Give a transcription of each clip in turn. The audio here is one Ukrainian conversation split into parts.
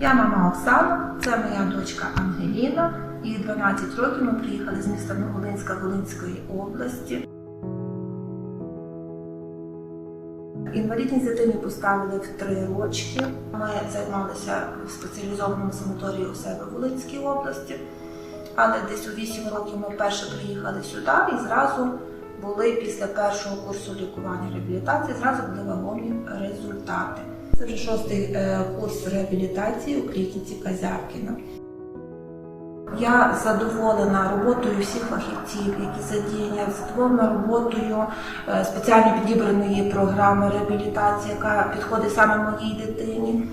Я мама Оксана, це моя дочка Ангеліна. Їй 12 років. Ми приїхали з міста Новолинська Волинської області. Інвалідність дитині поставили в три рочки. Ми займалися в спеціалізованому санаторії у себе в Волинській області. Але десь у 8 років ми вперше приїхали сюди і зразу були після першого курсу лікування реабілітації, зразу були вагомі результати. Це вже шостий е, курс реабілітації у клініці Казяркіна. Я задоволена роботою всіх фахівців, які задіяні, задоволена роботою е, спеціально підібраної програми реабілітації, яка підходить саме моїй дитині.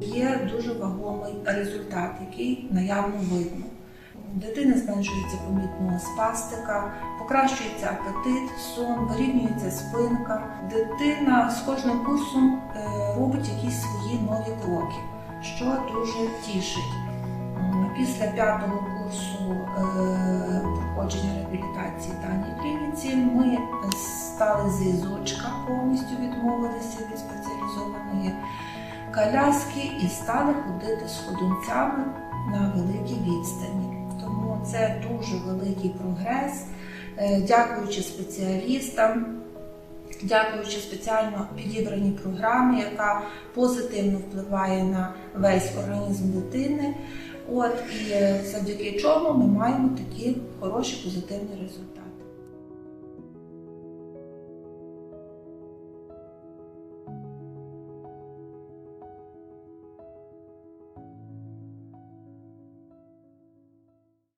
Є дуже вагомий результат, який наявно видно. У дитини зменшується помітно спастика, покращується апетит, сон, вирівнюється спинка. Дитина з кожним курсом е, робить якісь свої нові кроки, що дуже тішить. Після п'ятого курсу е, проходження реабілітації даній клініці ми стали з візочка, повністю відмовилися від спеціалізованої коляски і стали ходити з ходунцями на великій відстані. Це дуже великий прогрес. Е, Дякуючи спеціалістам, дякуючи спеціально підібраній програмі, яка позитивно впливає на весь організм дитини. От і е, завдяки чому ми маємо такі хороші позитивні результати.